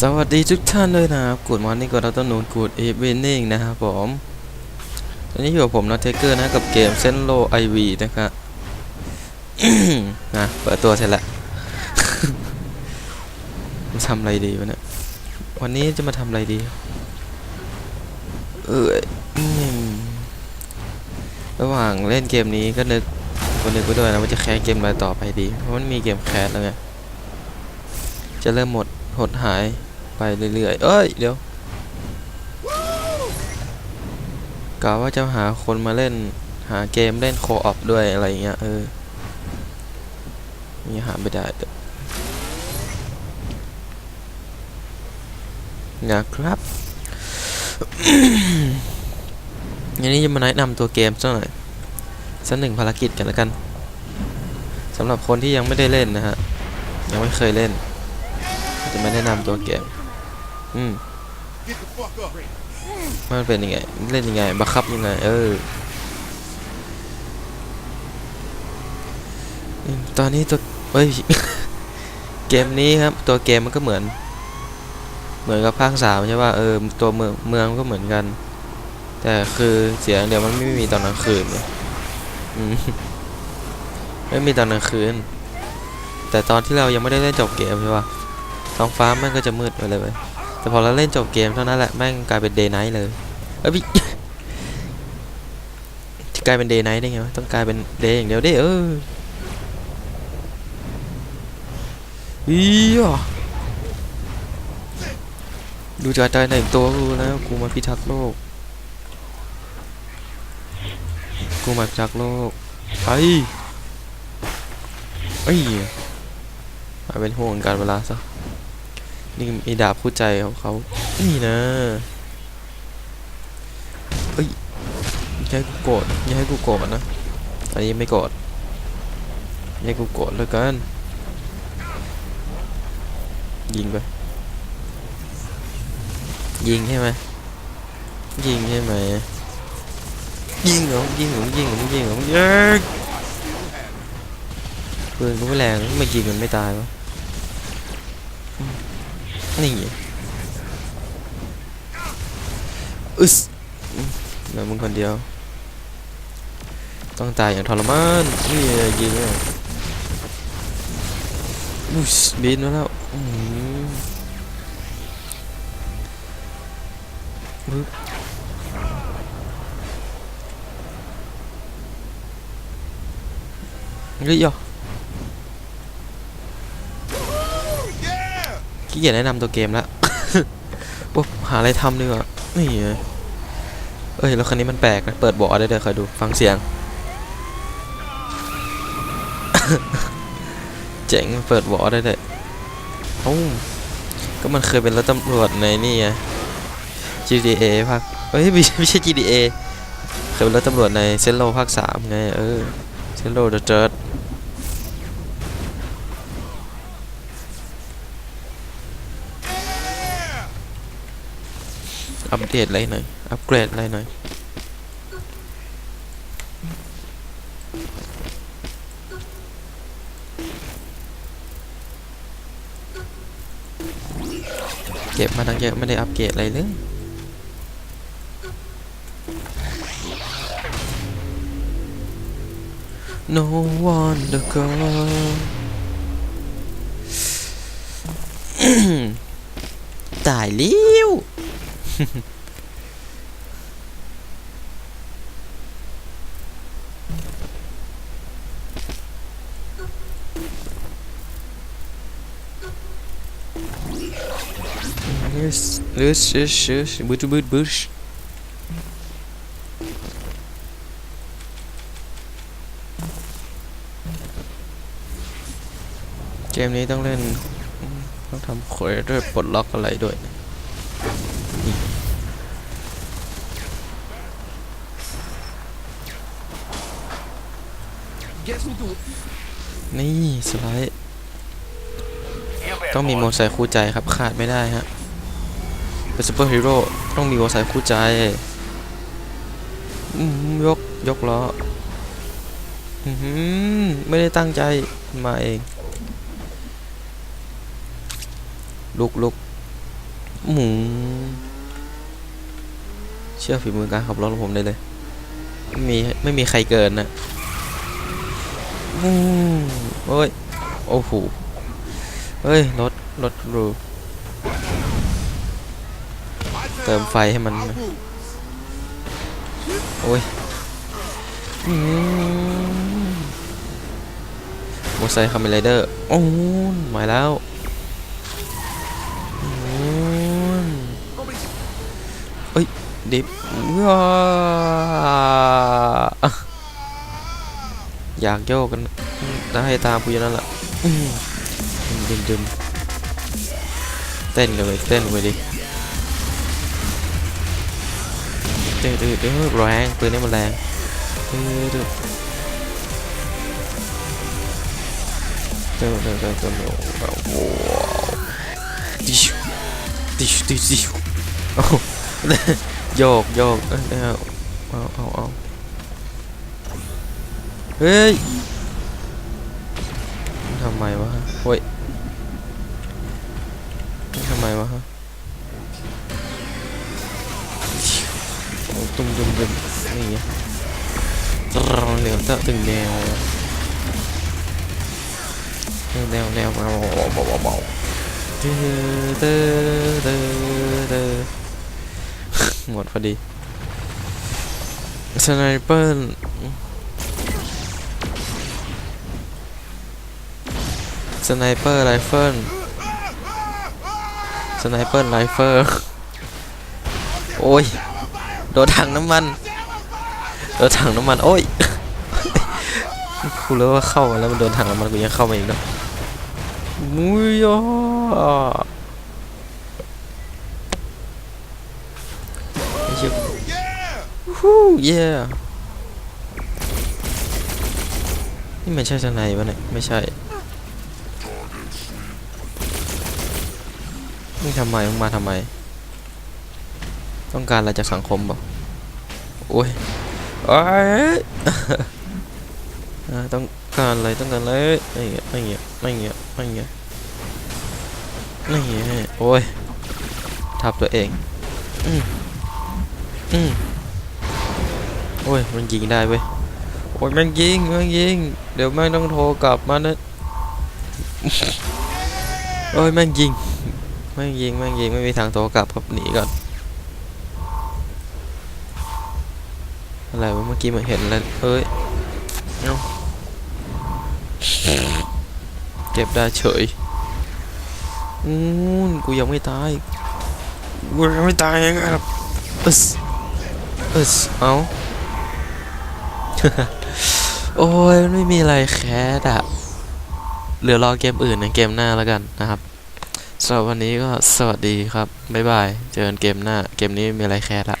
สวัสดีทุกท่านเลยนะครับกูดมอร์นิ่งกดอัตโนนกูดเอเวนนิ่งนะครับผมตอนนี้อยู่กับผมนะเทเกอร์นะกับเกมเซนโลไอวีนะครับนะเปิดตัวเสร็จล้วมาทำอะไรดีวะเนี่ยวันนี้จะมาทำอะไรดี เออระหว่างเล่นเกมนี้ก็นึกก็นึกไปด้วยนะว่าจะแคสเกมอะไรต่อไปดี เพราะมันมีเกมแคสแล้วไงจะเริ่มหมด หดหายไปเรื่อยๆ เอ้ย เดี๋ยวกะว่าจะหาคนมาเล่นหาเกมเล่นโคออปด้วยอะไรเงี้ยเออมีหาไม่ได้เดี๋ยวนะครับอันนี้จะมาแนะนำตัวเกมสักหน่อยสักหนึ่งภารกิจกันแล้วกันสำหรับคนที่ยังไม่ได้เล่นนะฮะยังไม่เคยเล่น จะไม่แนะนำตัวเกม อืมมันเป็นยังไง เล่นยังไง บังคับยังไง เออ ตอนนี้ตัวเฮ้ย เกมนี้ครับ ตัวเกมมันก็เหมือน เหมือนกับภาคสามใช่ป่ะ เออ ตัวเมืองเมืองก็เหมือนกัน แต่คือเสียงเดียวมันไม่มีตอนกลางคืนไงอืมไม่มีตอนกลางคืน แต่ตอนที่เรายังไม่ได้เล่นจบเกมใช่ป่ะ ท้องฟ้าแม่งก็จะมืดไปเลยเว้ยแต่พอเราเล่นจบเกมเท่านั้นแหละแม่งกลายเป็นเดย์ไนท์เลยเอ้ยพี่กลายเป็นเดย์ไนท์ได้ไงวะต้องกลายเป็นเดย์อย่างเดียวไดิเอออีอะดูจากใจในตัวกูแล้วกูมาพิทักษ์โลก กูมาพิทักษ์โลกไปเอ้ยมาเป็นห่วงการเวลาซะ นี่มีดาบคู่ใจของเขา นี่นะเอ้ยอย่าให้กูโกรธอย่าให้กูโกรธนะ อันนี้ไม่โกรธอย่าให้กูโกรธแล้วกัน ยิงไป ยิงใช่ไหมยิงใช่ไหมยิงเหรอยิงเหรอยิงเหรอยิงเหรอยิงปืนกูไม่แรงไม่ยิงมันไม่ตายวะ นี่อึสเหลือมึงคนเดียว ต้องตายอย่างทรมานนี่ยิงอะอุสบินมาแล้วปึ๊บเฮ้ยย่ ขี้เกียจแนะนำตัวเกมแล้วปุ๊บหาอะไรทำดีกว่านี่ไงเอ้ยแล้วคันนี้มันแปลกนะเปิดเบาะได้เดี๋ยวคอยดูฟังเสียง เจ๋งเปิดเบาะได้เลยโอ้าก็มันเคยเป็นรถตำรวจในนี่ไง GTA ภาคเอ้ยไม่ใช่ไม่ใช่ GTA เคยเป็นรถตำรวจในเซนโลภาคสามไงเออเซนโลเดอะเจิร์ด อัปเดตอะไรหน่อย อัปเกรดอะไรหน่อยเก็บมาตั้งเยอะไม่ได้อัปเกรดอะไรเลย No wonder girl ตายแล้ว Yes, yes, yes, yes, boot, boot, bush. เกมนี้ต้องเล่น ต้องทำเควสด้วยปลดล็อกอะไรด้วย นี่สไลด์ต้องมีโมอไซค์คู่ใจครับขาดไม่ได้ฮะเป็นซูเปอร์ฮีโร่ต้องมีโมอไซค์คู่ใจอืมยกยกล้ออือหือไม่ได้ตั้งใจมาเอง ลุกลุกหมูเชื่อฝีมือการขับรถของผมได้เลย ไม่มีไม่มีใครเกินนะ อืมโอ้ย โอ้โห เฮ้ย รถ รถรูเติมไฟให้มัน โอ้ยมอเตอร์ไซค์คาเมนไรเดอร์ โอ้ยมาแล้วเอ้ย ดิฟว้า อยากโยกกันได้ตามกูอย่างนั้นแหละอืมดึมดึมเต้นกันเลยเต้นไปดิเดือดเดือดเดือดแรงปืนนี้มันแรงเดือดเดือดเดือดเดือดเดือดเดือดว้าวดิชดิชดิชดิชโอ้โยกโยกเอ้ยเอาเอาเอา เฮ้ยทำไมวะฮะเฮ้ยทำไมวะฮะตุ้มตุ้มตุ้มนี่ไงตรอเหลืองเตะตึงแนวแนวแนวเบาเบาเบาเบาเด้อเด้อเด้อเด้อหมดพอดีสไนเปอร์ สไนเปอร์ไรเฟิลสไนเปอร์ไรเฟิลโอ้ย โดนถังน้ำมัน โดนถังน้ำมัน โอ้ยกูรู้ว่าเข้ามาแล้วมันโดนถังน้ำมันกูยังเข้ามาอีกเนอะมุยอะไอ้เชี่ย Yeah! ฮู้เย่นี่มันใช่สไนปะเนี่ย ไม่ใช่ มึงทำไม มึงมาทำไม ต้องการอะไรจากสังคมบ่โอ้ยโอ้ยต้องการอะไรต้องการอะไรไม่เงี้ยไม่เงี้ยไม่เงี้ยไม่เงี้ยไม่เงี้ยโอ้ยทับตัวเอง อืมอืมโอ้ย มันยิงได้เว้ย โอ้ยม่งยิงม่งยิง เดี๋ยวแม่งต้องโทรกลับมานะโอ้ยแม่งยิง แม่ยิงแม่ยิงไม่มีทางโทรกลับครับหนีก่อน อะไรวะเมื่อกี้มันเห็นแล้วเอ้ยเก็บได้เฉยอู้นกูยังไม่ตาย กูยังไม่ตายยังครับอึสอึสเอาโอ้ยไม่มีอะไรแคสอะเหลือรอเกมอื่นในเกมหน้าแล้วกันนะครับ สำหรับวันนี้ก็สวัสดีครับ บ๊ายบาย เจอกันเกมหน้า เกมนี้ไม่มีอะไรแคสละ